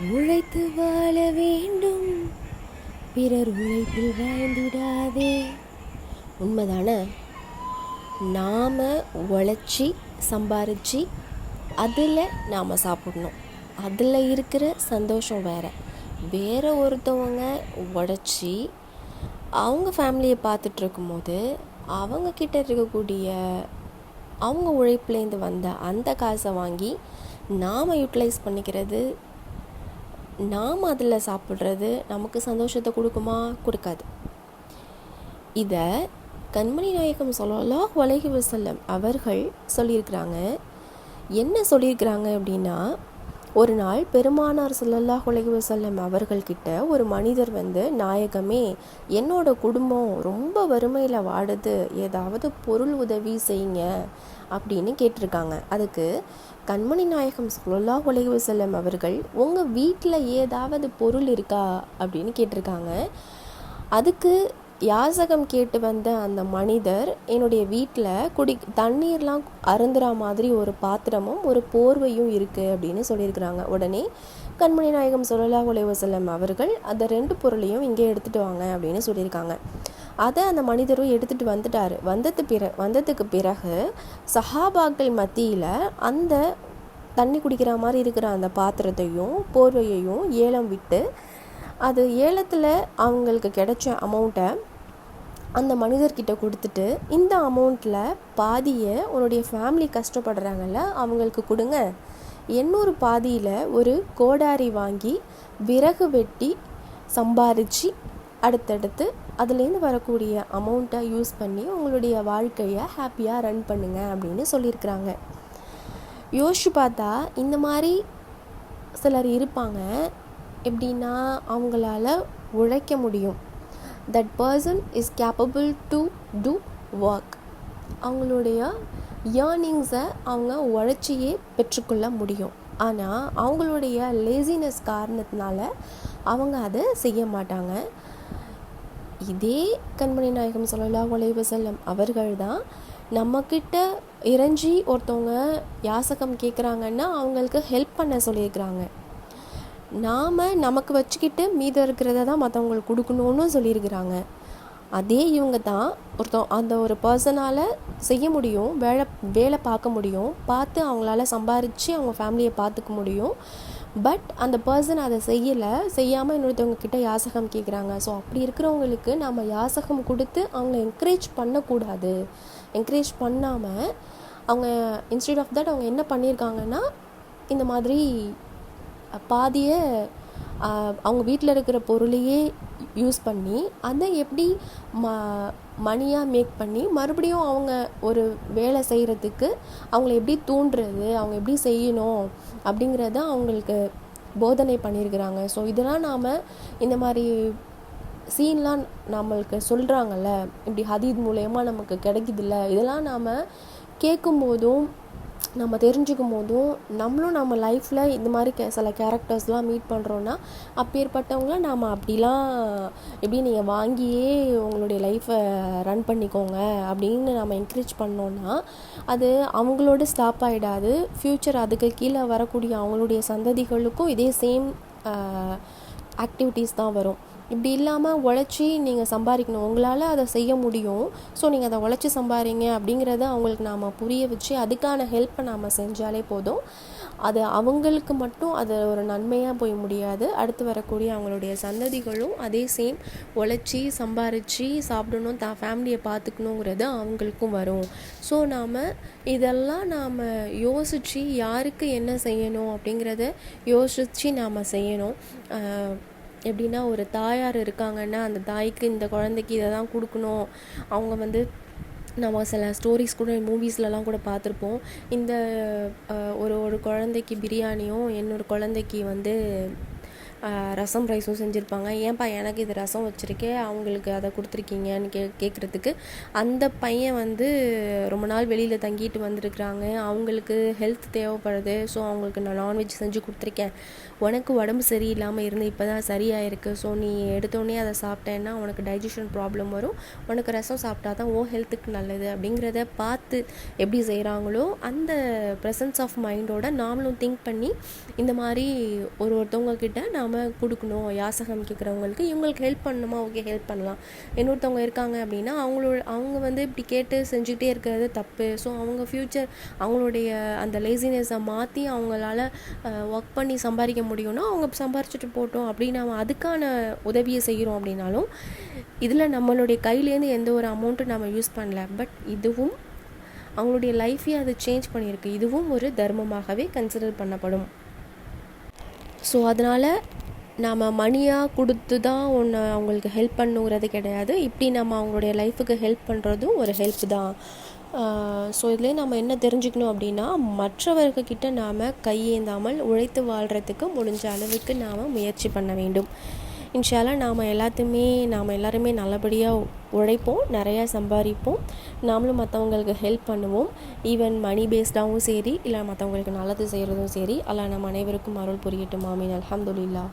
உழைத்து வாழ வேண்டும். பிறர் உழைப்பில் வாழ்ந்துடாதே. உண்மைதானே? நாம் உழைச்சி சம்பாரித்து அதில் நாம் சாப்பிடணும். அதில் இருக்கிற சந்தோஷம் வேறு. வேறு ஒருத்தவங்க உழைச்சி அவங்க ஃபேமிலியை பார்த்துட்ருக்கும் போது அவங்கக்கிட்ட இருக்கக்கூடிய அவங்க உழைப்புலேருந்து வந்த அந்த காசை வாங்கி நாம் யூட்டிலைஸ் பண்ணிக்கிறது நாம் அதில் சாப்பிட்றது நமக்கு சந்தோஷத்தை கொடுக்குமா? கொடுக்காது. இதை கண்மணி நாயகம் சொல்லலாம் உலகி வசல்லம் அவர்கள் சொல்லியிருக்கிறாங்க. என்ன சொல்லியிருக்கிறாங்க அப்படின்னா ஒரு நாள் பெருமானார் சொல்லல்லா உலகி வஸல்லம் அவர்கள்கிட்ட ஒரு மனிதர் வந்து நாயகமே என்னோட குடும்பம் ரொம்ப வறுமையில் வாடுது. ஏதாவது பொருள் உதவி செய்யுங்க. அப்படின்னு கேட்டிருக்காங்க. அதுக்கு கண்மணி நாயகம் சுல்லா உலக செல்லம் அவர்கள் உங்கள் வீட்டில் ஏதாவது பொருள் இருக்கா? அப்படின்னு கேட்டிருக்காங்க. அதுக்கு யாசகம் கேட்டு வந்த அந்த மனிதர் என்னுடைய வீட்டில் குடி தண்ணீர்லாம் அருந்துற மாதிரி ஒரு பாத்திரமும் ஒரு போர்வையும் இருக்குது அப்படின்னு சொல்லியிருக்கிறாங்க. உடனே கண்மணி நாயகம் சுல்லா உலக செல்லம் அவர்கள் அந்த ரெண்டு பொருளையும் இங்கே எடுத்துகிட்டு வாங்க அப்படின்னு சொல்லியிருக்காங்க. அதை அந்த மனிதரும் எடுத்துகிட்டு வந்துட்டார். வந்தது பிற வந்ததுக்கு பிறகு சஹாபாக்கள் மத்தியில் அந்த தண்ணி குடிக்கிற மாதிரி இருக்கிற அந்த பாத்திரத்தையும் போர்வையையும் ஏலம் விட்டு அது ஏலத்தில் அவங்களுக்கு கிடைச்ச அமௌண்ட்டை அந்த மனிதர்கிட்ட கொடுத்துட்டு இந்த அமௌண்ட்டில் பாதியை உன்னுடைய ஃபேமிலி கஷ்டப்படுறாங்கல்ல அவங்களுக்கு கொடுங்க. எண்ணூறு பாதியில் ஒரு கோடாரி வாங்கி விறகு வெட்டி சம்பாரித்து அடுத்தடுத்து அதுலேருந்து வரக்கூடிய அமௌண்ட்டை யூஸ் பண்ணி உங்களுடைய வாழ்க்கையை ஹாப்பியாக ரன் பண்ணுங்கள் அப்படின்னு சொல்லியிருக்கிறாங்க. யோசிச்சு பார்த்தா இந்த மாதிரி சிலர் இருப்பாங்க. எப்படின்னா அவங்களால உழைக்க முடியும். That person is capable to do work அவங்களுடைய ஏர்னிங்ஸை அவங்க உழைச்சியே பெற்றுக்கொள்ள முடியும். ஆனால் அவங்களுடைய லேசினஸ் காரணத்தினால அவங்க அதை செய்ய மாட்டாங்க. இதே கண்மணி நாயகம் சொல்லலாம் அலைஹி செல்லம் அவர்கள் தான் நம்மக்கிட்ட இறைஞ்சி ஒருத்தவங்க யாசகம் கேட்குறாங்கன்னா அவங்களுக்கு ஹெல்ப் பண்ண சொல்லியிருக்கிறாங்க. நாம் நமக்கு வச்சுக்கிட்டு மீதம் இருக்கிறத தான் மற்றவங்களுக்கு கொடுக்கணும்னு சொல்லியிருக்கிறாங்க. அதே இவங்க தான் ஒருத்தன் அந்த ஒரு பர்சனால் செய்ய முடியும் வேலை வேலை பார்க்க முடியும் பார்த்து அவங்களால சம்பாரித்து அவங்க ஃபேமிலியை பார்த்துக்க முடியும். பட் அந்த பர்சன் அதை செய்யலை. செய்யாமல் இன்னொருத்தவங்க கிட்ட யாசகம் கேட்குறாங்க ஸோ அப்படி இருக்கிறவங்களுக்கு நம்ம யாசகம் கொடுத்து அவங்கள என்கரேஜ் பண்ணக்கூடாது. என்கரேஜ் பண்ணாமல் அவங்க இன்ஸ்டெட் ஆஃப் தட் அவங்க என்ன பண்ணியிருக்காங்கன்னா இந்த மாதிரி பாதியை அவங்க வீட்டில் இருக்கிற பொருளையே யூஸ் பண்ணி அதை எப்படி ம மணியாக மேக் பண்ணி மறுபடியும் அவங்க ஒரு வேலை செய்கிறதுக்கு அவங்கள எப்படி தூண்டுறது அவங்க எப்படி செய்யணும் அப்படிங்கிறத அவங்களுக்கு போதனை பண்ணியிருக்கிறாங்க. ஸோ இதெல்லாம் நாம் இந்த மாதிரி சீன்லாம் நம்மளுக்கு சொல்கிறாங்கல்ல இப்படி ஹதீத் மூலயமா நமக்கு கிடைக்குதுல்ல இதெல்லாம் நாம் கேட்கும்போதும் நம்ம தெரிஞ்சுக்கும் போதும் நம்மளும் நம்ம லைஃப்பில் இந்த மாதிரி கே சில கேரக்டர்ஸ்லாம் மீட் பண்ணுறோன்னா அப்பேற்பட்டவங்கள நாம் அப்படிலாம் எப்படி நீங்கள் வாங்கியே உங்களுடைய லைஃப்பை ரன் பண்ணிக்கோங்க அப்படின்னு நம்ம என்கரேஜ் பண்ணோன்னா அது அவங்களோட ஸ்டாப் ஆகிடாது ஃப்யூச்சர் அதுக்கு கீழே வரக்கூடிய அவங்களுடைய சந்ததிகளுக்கும் இதே சேம் ஆக்டிவிட்டீஸ் தான் வரும். இப்படி இல்லாமல் உழைச்சி நீங்கள் சம்பாதிக்கணும். உங்களால் அதை செய்ய முடியும். ஸோ நீங்கள் அதை உழைச்சி சம்பாதிங்க அப்படிங்கிறத அவங்களுக்கு நாம் புரிய வச்சு அதுக்கான ஹெல்ப்பை நாம் செஞ்சாலே போதும். அது அவங்களுக்கு மட்டும் அது ஒரு நன்மையாக போய் முடியாது. அடுத்து வரக்கூடிய அவங்களுடைய சந்ததிகளும் அதே சேம் உழைச்சி சம்பாரித்து சாப்பிடணும் தான் ஃபேமிலியை பார்த்துக்கணுங்கிறது அவங்களுக்கும் வரும். ஸோ நாம் இதெல்லாம் நாம் யோசித்து யாருக்கு என்ன செய்யணும் அப்படிங்கிறத யோசித்து நாம் செய்யணும். எப்படின்னா ஒரு தாயார் இருக்காங்கன்னா அந்த தாய்க்கு இந்த குழந்தைக்கு இதை தான் கொடுக்கணும். அவங்க வந்து நம்ம சில ஸ்டோரிஸ் கூட மூவிஸ்லலாம் கூட பார்த்துருப்போம். இந்த ஒரு ஒரு குழந்தைக்கு பிரியாணியும் இன்னொரு குழந்தைக்கு வந்து ரசம் ரைஸும் செஞ்சுருப்பாங்க. ஏன்பா எனக்கு இது ரசம் வச்சுருக்கே அவங்களுக்கு அதை கொடுத்துருக்கீங்கன்னு கே கேட்குறதுக்கு அந்த பையன் வந்து ரொம்ப நாள் வெளியில் தங்கிட்டு வந்திருக்கிறாங்க. அவங்களுக்கு ஹெல்த் தேவைப்படுது. ஸோ அவங்களுக்கு நான் நான்வெஜ் செஞ்சு கொடுத்துருக்கேன். உனக்கு உடம்பு சரியில்லாமல் இருந்து இப்போ தான் சரியாயிருக்கு. ஸோ நீ எடுத்தோடனே அதை சாப்பிட்டேன்னா உனக்கு டைஜஷன் ப்ராப்ளம் வரும். உனக்கு ரசம் சாப்பிட்டா தான் ஓ ஹெல்த்துக்கு நல்லது அப்படிங்கிறத பார்த்து எப்படி செய்கிறாங்களோ அந்த ப்ரெசன்ஸ் ஆஃப் மைண்டோட நாமளும் திங்க் பண்ணி இந்த மாதிரி ஒரு ஒருத்தவங்க கிட்ட இல்லாமல் கொடுக்கணும் யாசகம் கேட்குறவங்களுக்கு இவங்களுக்கு ஹெல்ப் பண்ணணுமா? ஓகே ஹெல்ப் பண்ணலாம். இன்னொருத்தவங்க இருக்காங்க அப்படின்னா அவங்களோட அவங்க வந்து இப்படி கேட்டு செஞ்சுக்கிட்டே இருக்கிறது தப்பு. ஸோ அவங்க ஃப்யூச்சர் அவங்களுடைய அந்த லேசினஸை மாற்றி அவங்களால ஒர்க் பண்ணி சம்பாதிக்க முடியும்னா அவங்க சம்பாரிச்சிட்டு போட்டோம் அப்படின்னு நம்ம அதுக்கான உதவியை செய்கிறோம் அப்படின்னாலும் இதில் நம்மளுடைய கையிலேருந்து எந்த ஒரு அமௌண்ட்டும் நம்ம யூஸ் பண்ணல. பட் இதுவும் அவங்களுடைய லைஃப்பையே அது சேஞ்ச் பண்ணியிருக்கு. இதுவும் ஒரு தர்மமாகவே கன்சிடர் பண்ணப்படும். ஸோ அதனால் நாம் மணியாக கொடுத்து தான் ஒன்று அவங்களுக்கு ஹெல்ப் பண்ணுங்கிறது கிடையாது. இப்படி நம்ம அவங்களுடைய லைஃபுக்கு ஹெல்ப் பண்ணுறதும் ஒரு ஹெல்ப் தான். ஸோ இதுலேயே நம்ம என்ன தெரிஞ்சுக்கணும் அப்படின்னா மற்றவர்கிட்ட நாம் கையேந்தாமல் உழைத்து வாழ்கிறதுக்கு முடிஞ்ச அளவுக்கு நாம் முயற்சி பண்ண வேண்டும். இன்ஷால்லா நாம் எல்லாத்தையுமே நாம் எல்லாருமே நல்லபடியாக உழைப்போம் நிறையா சம்பாதிப்போம். நாமளும் மற்றவங்களுக்கு ஹெல்ப் பண்ணுவோம். ஈவன் மணி பேஸ்டாகவும் சரி இல்லை மற்றவங்களுக்கு நல்லது செய்கிறதும் சரி. அல்ல நம்ம அனைவருக்கும் அருள் புரியட்டும். ஆமீன். அலமதுல்லா